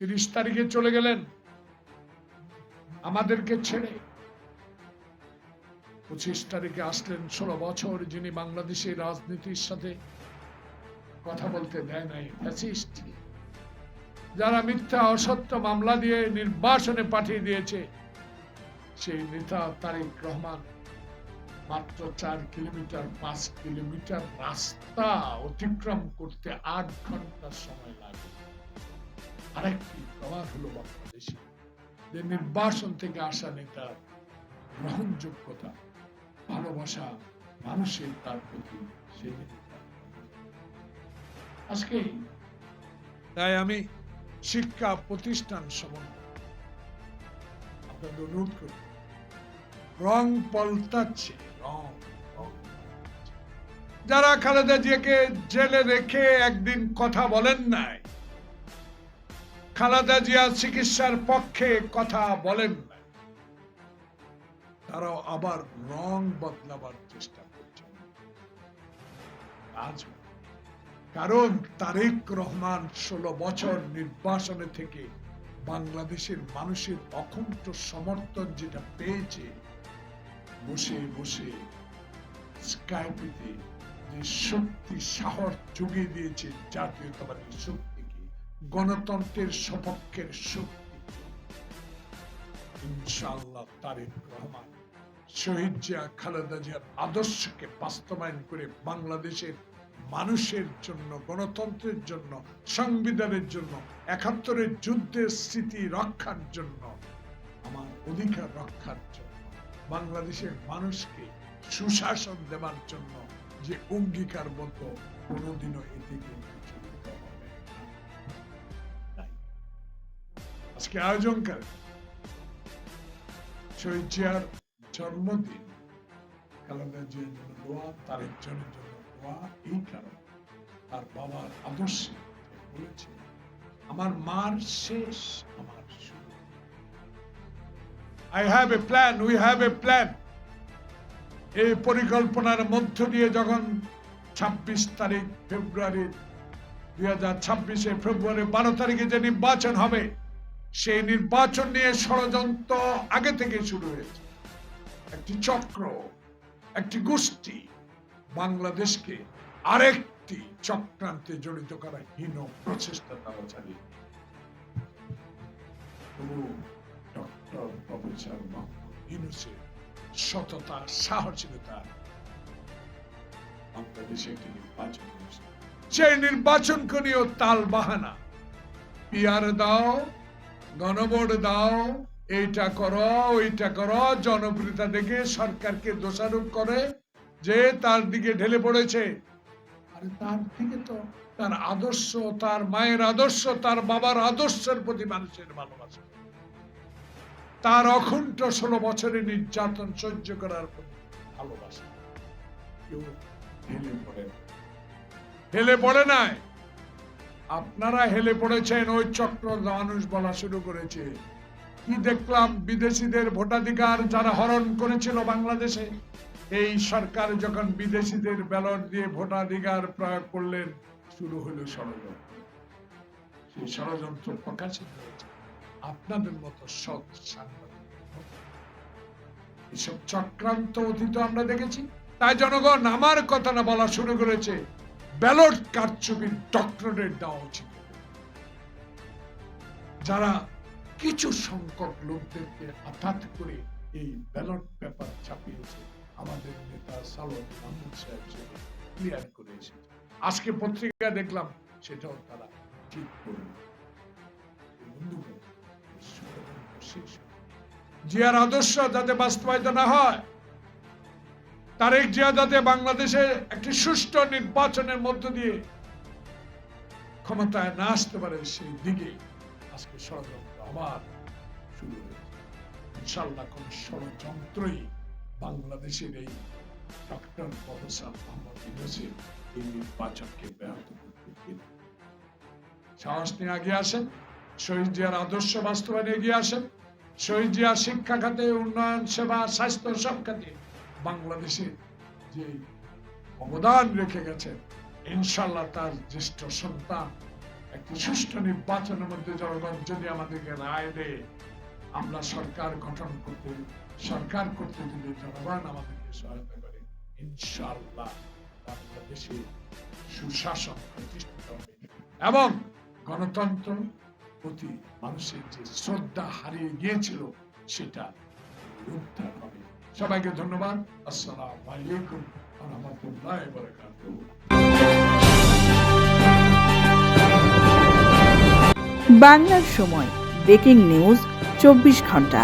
তিরিশ তারিখে চলে গেলেন। আমাদেরকে ছেড়ে পঁচিশ তারিখে আসলেন। ষোলো বছর যিনি বাংলাদেশের রাজনীতির সাথে কথা বলতে দেয় নাই যারা মিথ্যা, অসত্য মামলা দিয়ে নির্বাসনে পাঠিয়ে দিয়েছে, সেই নেতা তারেক রহমান মাত্র চার কিলোমিটার, পাঁচ কিলোমিটার রাস্তা অতিক্রম করতে আট ঘণ্টা সময় লাগে। আরেকটি প্রমাণ হলো বাংলাদেশে যে নির্বাসন থেকে আসা নেতার গ্রহণযোগ্যতা, ভালোবাসা মানুষের তার প্রতি নেতা। আজকে তাই আমি শিক্ষা প্রতিষ্ঠান সম্বন্ধে আপনাদের অনুরোধ করি রং পাল্টাচ্ছে রং যারা খালেদা জিয়াকে জেলে রেখে একদিন কথা বলেন নাই খালেদা জিয়া চিকিৎসার পক্ষে কথা বলেন। তারাও আবার রং বদলাবার চেষ্টা করছেন। আজ কারণ তারেক রহমান ষোলো বছর নির্বাসনে থেকে বাংলাদেশের মানুষের অকুণ্ঠ সমর্থন যেটা পেয়েছে, বসে বসে স্কাইপিতে যে শক্তি, সাহস জুগিয়ে দিয়েছে জাতীয়তাবাদী শক্তিকে গণতন্ত্রের সপক্ষের শক্তি। ইনশাআল্লাহ তারেক রহমান শহীদ জিয়া খালেদা জিয়ার আদর্শকে বাস্তবায়ন করে বাংলাদেশের মানুষের জন্য, গণতন্ত্রের জন্য, সংবিধানের জন্য, একাত্তরের যুদ্ধের স্মৃতি রক্ষার জন্য, আমার অধিকার রক্ষার জন্য, বাংলাদেশের মানুষকে সুশাসন দেওয়ার জন্য যে অঙ্গীকারবদ্ধ কোনোদিনও এদিকে বিচলিত আজকে আয়োজন করে। শহীদ জিয়ার জন্মদিন জিয়ার জন্য দোয়া তার একজনের জন্য দোয়া, এই কারণে তার বাবার আদর্শে বলেছে আমার মার শেষ, আমার শুরু। I have a plan we have a plan এই পরিকল্পনার মধ্য দিয়ে যখন ছাব্বিশ তারিখ ফেব্রুয়ারি দুই হাজার ছাব্বিশে ফেব্রুয়ারি বারো তারিখে যে নির্বাচন হবে সেই নির্বাচন নিয়ে ষড়যন্ত্র আগে থেকে শুরু হয়েছে। একটি চক্র, একটি গোষ্ঠী বাংলাদেশকে আরেকটি চক্রান্তে জড়িত করা হীন প্রচেষ্টা তারা চালিয়ে সততা, সাহসিকতা বাংলাদেশে একটি নির্বাচন। সেই নির্বাচনকে নিয়েও তাল বাহানা পিয়ার দাও গণভোট দাও, এইটা করো, ওইটা করো। জনপ্রিয়তা দেখে সরকারকে দোষারোপ করে যে তার দিকে ঢেলে পড়েছে। আরে তার দিকে তো তার আদর্শ, তার মায়ের আদর্শ, তার বাবার আদর্শের প্রতি মানুষের ভালোবাসা। তার অখণ্ড ষোলো বছরের নির্যাতন সহ্য করার প্রতি ভালোবাসা। কেউ হেলে পড়ে। হেলে পড়ে নাই। আপনারা হেলে পড়েছেন, ওই চক্র মানুষ বলা শুরু করেছে। কি দেখলাম বিদেশিদের ভোটাধিকার যারা হরণ করেছিল বাংলাদেশে? এই সরকার যখন বিদেশিদের ব্যালট দিয়ে ভোটাধিকার প্রয়োগ করলেন, শুরু হলো ষড়যন্ত্র। সেই ষড়যন্ত্র প্রকাশিত হয়েছে। আপনাদের মতো সৎ সাংবাদিক। এসব চক্রান্ত অতীত আমরা দেখেছি। তাই জনগণ আমার কথা না বলা শুরু করেছে। ব্যালট কারচুপির ডক্টরেট দেওয়া উচিত যারা কিছু সংখ্যক লোকদেরকে আঘাত করে এই ব্যালট পেপার ছাপিয়েছে, আমাদের নেতা সালন মাহমুদ সাহেব ক্লিয়ার করে এসেছে। আজকে পত্রিকা দেখলাম, সেটাও তারা ঠিক করল। জিয়ার আদর্শ যাতে বাস্তবায়িত না হয় তারেক জিয়া যাতে বাংলাদেশে একটি সুষ্ঠু নির্বাচনের মধ্য দিয়ে ক্ষমতায় না আসতে পারে, সেই দিকে আজকে ষড়যন্ত্র আবার শুরু হয়েছে। ইনশাল্লাহ কোন ষড়যন্ত্রই বাংলাদেশের এই ডক্টর প্রফেসর মোহাম্মদ ইউনুসের এই নির্বাচনকে ব্যাহত করতে সাহস নিয়ে আগে আসেন, শহীদ জিয়ার আদর্শ বাস্তবায়নে এগিয়ে আসেন, শহীদ জিয়া শিক্ষা খাতে, উন্নয়ন, সেবা, স্বাস্থ্য, সব খাতে বাংলাদেশের যে অবদান রেখে গেছেন ইনশাল্লাহ তার জ্যেষ্ঠ সন্তান, একটি সুষ্ঠু নির্বাচনের মধ্যে জনগণ যদি আমাদেরকে রায় দেয়, আমরা সরকার গঠন করতে, সরকার করতে যদি জনগণ আমাদেরকে সহায়তা করে। ইনশাল্লাহ বাংলাদেশে সুশাসন প্রতিষ্ঠিত হবে এবং গণতন্ত্র প্রতি মানুষের যে শ্রদ্ধা হারিয়ে গিয়েছিল, সেটা উদ্ধার হবে। সবাইকে ধন্যবাদ। আসসালাম আলাইকুম রহমতুল্লাহ বাংলার সময় ব্রেকিং নিউজ চব্বিশ ঘণ্টা।